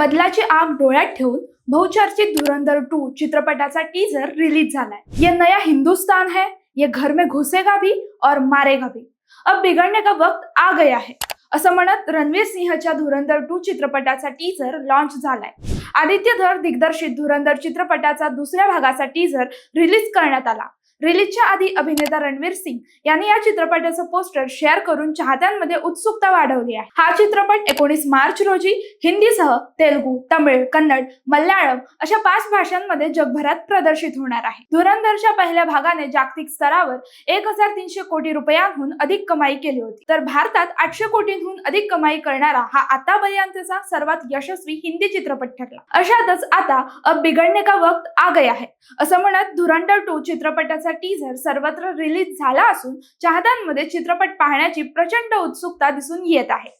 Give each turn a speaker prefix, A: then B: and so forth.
A: बदलाची आग डोळ्यात ठेवून बहुचर्चित धुरंधर टू चित्रपटाचा टीजर रिलीज झालाय. ये नया हिंदुस्तान है ये घर में घुसेगा भी और मारेगा भी. अब बिघडने का वक्त आ गया है. असं म्हणत रणवीर सिंहच्या धुरंधर टू चित्रपटाचा टीजर लॉन्च झालाय. आदित्य धर दिग्दर्शित धुरंधर चित्रपटाचा दुसऱ्या भागाचा टीजर रिलीज करण्यात आला. रिलीजच्या आधी अभिनेता रणवीर सिंग यांनी या चित्रपटाचं पोस्टर शेअर करून चाहत्यांमध्ये उत्सुकता वाढवली आहे. हा चित्रपट एकोणीस मार्च रोजी हिंदीसह तेलगू तमिळ कन्नड मल्याळम अशा पाच भाषांमध्ये जगभरात प्रदर्शित होणार आहे. धुरंधरच्या पहिल्या भागाने जागतिक स्तरावर एक हजार तीनशे कोटी रुपयांहून अधिक कमाई केली होती. तर भारतात आठशे कोटींहून अधिक कमाई करणारा हा आतापर्यंतचा सर्वात यशस्वी हिंदी चित्रपट ठरला. अशातच आता अब बिघडणे का वक्त आ गया है असं म्हणत धुरंधर टू चित्रपटाचा टीझर सर्वत्र रिलीज झाला असून चाहत्यांमध्ये चित्रपट पाहण्याची प्रचंड उत्सुकता दिसून येत आहे.